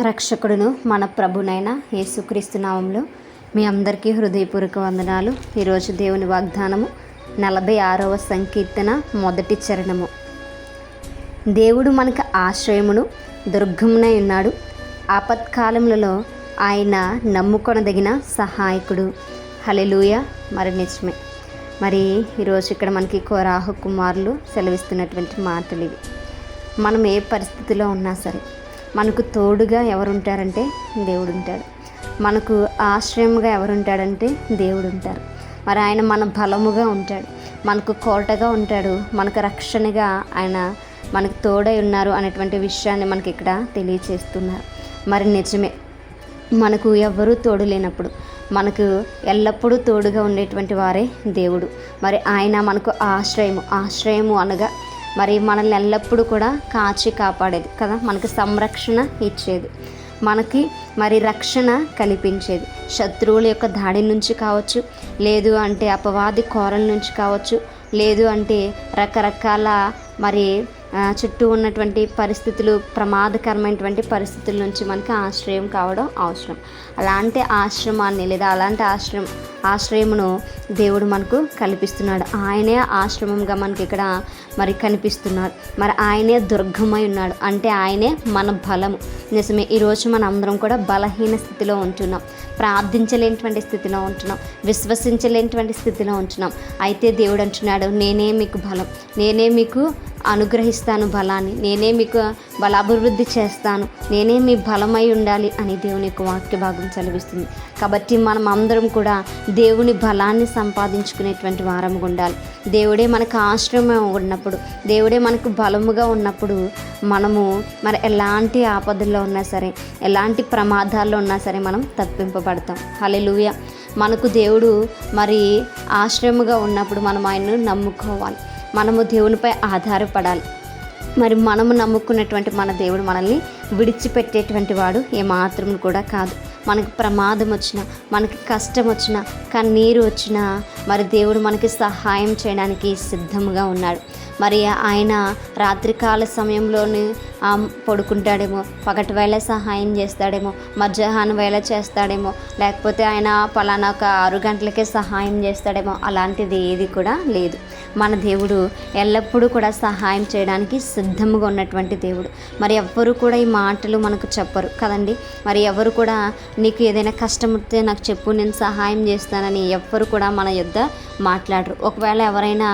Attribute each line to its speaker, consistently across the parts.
Speaker 1: రక్షకుడును మన ప్రభునైన యేసుక్రీస్తు నామంలో మీ అందరికీ హృదయపూర్వక వందనాలు. ఈరోజు దేవుని వాగ్దానము నలభై ఆరవ సంకీర్తన మొదటి చరణము. దేవుడు మనకు ఆశ్రయమును దుర్గమునై ఉన్నాడు. ఆపత్కాలములలో ఆయన నమ్ముకొనదగిన సహాయకుడు. హలెలూయ మరి నిజమే. మరి ఈరోజు ఇక్కడ మనకి కోరాహు కుమారులు సెలవిస్తున్నటువంటి మాటలు ఇవి. మనం ఏ పరిస్థితిలో ఉన్నా సరే మనకు తోడుగా ఎవరుంటారంటే దేవుడు ఉంటాడు మనకు ఆశ్రయముగా ఎవరుంటాడంటే దేవుడు ఉంటారు మరి ఆయన మన బలముగా ఉంటాడు. మనకు కోటగా ఉంటాడు. మనకు రక్షణగా ఆయన మనకు తోడై ఉన్నారు అనేటువంటి విషయాన్ని మనకి ఇక్కడ తెలియచేస్తున్నారు. మరి నిజమే. మనకు ఎవ్వరూ తోడు లేనప్పుడు మనకు ఎల్లప్పుడూ తోడుగా ఉండేటువంటి వారే దేవుడు. మరి ఆయన మనకు ఆశ్రయము. ఆశ్రయము అనగా మరి మనల్ని ఎల్లప్పుడూ కూడా కాచి కాపాడేది కదా? మనకి సంరక్షణ ఇచ్చేది. మనకి మరి రక్షణ కల్పించేది. శత్రువుల యొక్క దాడి నుంచి కావచ్చు లేదు అంటే అపవాది కోరల నుంచి కావచ్చు లేదు అంటే రకరకాల మరి చుట్టూ ఉన్నటువంటి పరిస్థితులు ప్రమాదకరమైనటువంటి పరిస్థితుల నుంచి మనకి ఆశ్రయం కావడం అవసరం. అలాంటి ఆశ్రమాన్ని లేదా అలాంటి ఆశ్రయం ఆశ్రయమును దేవుడు మనకు కల్పిస్తున్నాడు. ఆయనే ఆశ్రమంగా మనకి ఇక్కడ మరి కనిపిస్తున్నాడు. మరి ఆయనే దుర్గమై ఉన్నాడు. అంటే ఆయనే మన బలము. నిజమే ఈరోజు మన అందరం కూడా బలహీన స్థితిలో ఉంటున్నాం. ప్రార్థించలేనిటువంటి స్థితిలో ఉంటున్నాం. విశ్వసించలేనిటువంటి స్థితిలో ఉంటున్నాం. అయితే దేవుడు అంటున్నాడు నేనే మీకు బలం. నేనే మీకు అనుగ్రహిస్తాను బలాన్ని. నేనే మీకు బలాభివృద్ధి చేస్తాను. నేనే మీ బలమై ఉండాలి అని దేవుని యొక్క వాక్య భాగం చదివిస్తుంది కాబట్టి మనం అందరం కూడా దేవుని బలాన్ని సంపాదించుకునేటువంటి వారం ఉండాలి. దేవుడే మనకు ఆశ్రమం ఉన్నప్పుడు దేవుడే మనకు బలముగా ఉన్నప్పుడు మనము మరి ఎలాంటి ఆపదల్లో ఉన్నా సరే ఎలాంటి ప్రమాదాల్లో ఉన్నా సరే మనం తప్పింపబడతాం. హలెలుయ మనకు దేవుడు మరి ఆశ్రమగా ఉన్నప్పుడు మనం ఆయన్ను నమ్ముకోవాలి. మనము దేవునిపై ఆధారపడాలి. మరి మనము నమ్ముకున్నటువంటి మన దేవుడు మనల్ని విడిచిపెట్టేటువంటి వాడు ఏమాత్రం కూడా కాదు. మనకి ప్రమాదం వచ్చినా మనకి కష్టం వచ్చినా కన్నీరు వచ్చినా మరి దేవుడు మనకి సహాయం చేయడానికి సిద్ధంగా ఉన్నాడు. మరి ఆయన రాత్రికాల సమయంలోనే పడుకుంటాడేమో పగటి వేళ సహాయం చేస్తాడేమో మధ్యాహ్నం వేళ చేస్తాడేమో లేకపోతే ఆయన పలానా ఒక ఆరు గంటలకే సహాయం చేస్తాడేమో అలాంటిది ఏది కూడా లేదు. మన దేవుడు ఎల్లప్పుడూ కూడా సహాయం చేయడానికి సిద్ధంగా ఉన్నటువంటి దేవుడు. మరి ఎవ్వరు కూడా ఈ మాటలు మనకు చెప్పరు కదండి? మరి ఎవరు కూడా నీకు ఏదైనా కష్టం వస్తే నాకు చెప్పు నేను సహాయం చేస్తానని ఎవ్వరు కూడా మన యుద్ధ మాట్లాడరు. ఒకవేళ ఎవరైనా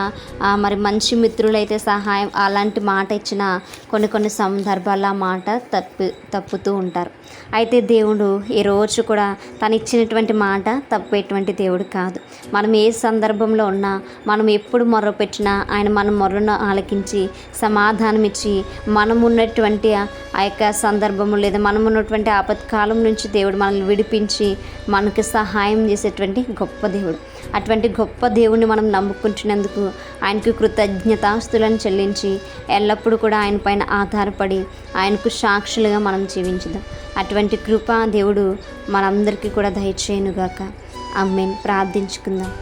Speaker 1: మరి మంచి మిత్రులైతే సహాయం అలాంటి మాట ఇచ్చిన కొన్ని కొన్ని సందర్భాల్లో మాట తప్పు తప్పుతూ ఉంటారు. అయితే దేవుడు ఈ రోజు కూడా తను ఇచ్చినటువంటి మాట తప్పేటువంటి దేవుడు కాదు. మనం ఏ సందర్భంలో ఉన్నా మనం ఎప్పుడు మొర్రపెట్టినా ఆయన మన మొర్రను ఆలకించి సమాధానం ఇచ్చి మనం ఉన్నటువంటి ఆ యొక్క సందర్భము లేదా మనం ఉన్నటువంటి ఆపత్కాలం నుంచి దేవుడు మనల్ని విడిపించి మనకు సహాయం చేసేటువంటి గొప్ప దేవుడు. అటువంటి గొప్ప దేవుణ్ణి మనం నమ్ముకుంటున్నందుకు ఆయనకు కృతజ్ఞతాస్తులను చెల్లించి ఎల్లప్పుడూ కూడా ఆయన పైన ఆధారపడి ఆయనకు సాక్షులుగా మనం జీవించుదాం. అటువంటి కృప దేవుడు మనందరికీ కూడా దయచేయనుగాక. అమ్మేన్ ప్రార్థించుకుందాం.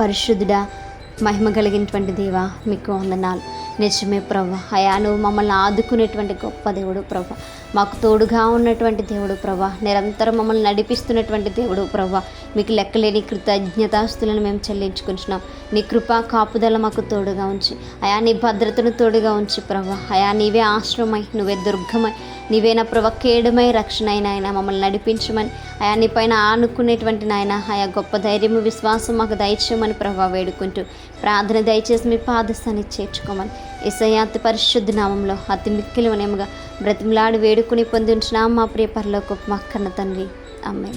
Speaker 1: పరిశుద్ధుడా మహిమ కలిగినటువంటి దేవా మీకు వందనాలు. నిజమే ప్రభ. అయా నువ్వు మమ్మల్ని ఆదుకునేటువంటి గొప్ప దేవుడు ప్రభ. మాకు తోడుగా ఉన్నటువంటి దేవుడు ప్రభ. నిరంతరం మమ్మల్ని నడిపిస్తున్నటువంటి దేవుడు ప్రభ. మీకు లెక్కలేని కృతజ్ఞతాస్తులను మేము చెల్లించుకుంటున్నాం. నీ కృపా కాపుదల మాకు తోడుగా ఉంచి. అయా నీ భద్రతను తోడుగా ఉంచి ప్రభ. అయా నీవే ఆశ్రమై నువ్వే దుర్గమై నీవే నా ప్రభ కేడుమై రక్షణ అయిన ఆయన మమ్మల్ని నడిపించమని. ఆయా నీ పైన ఆనుకునేటువంటి నాయన ఆయా గొప్ప ధైర్యము విశ్వాసం మాకు దయచేయమని ప్రభా వేడుకుంటూ ప్రార్థన దయచేసి మీ పాదస్థాన్ని చేర్చుకోమని. ఇసయాతి పరిశుద్ధ నామంలో అతి మిక్కిలి అనేముగా బ్రతిమలాడి వేడుకుని పొందించిన మా ప్రియ పరలోకి మా కన్న తండ్రి. అమ్మాయి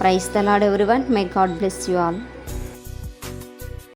Speaker 1: praise every one may God bless you all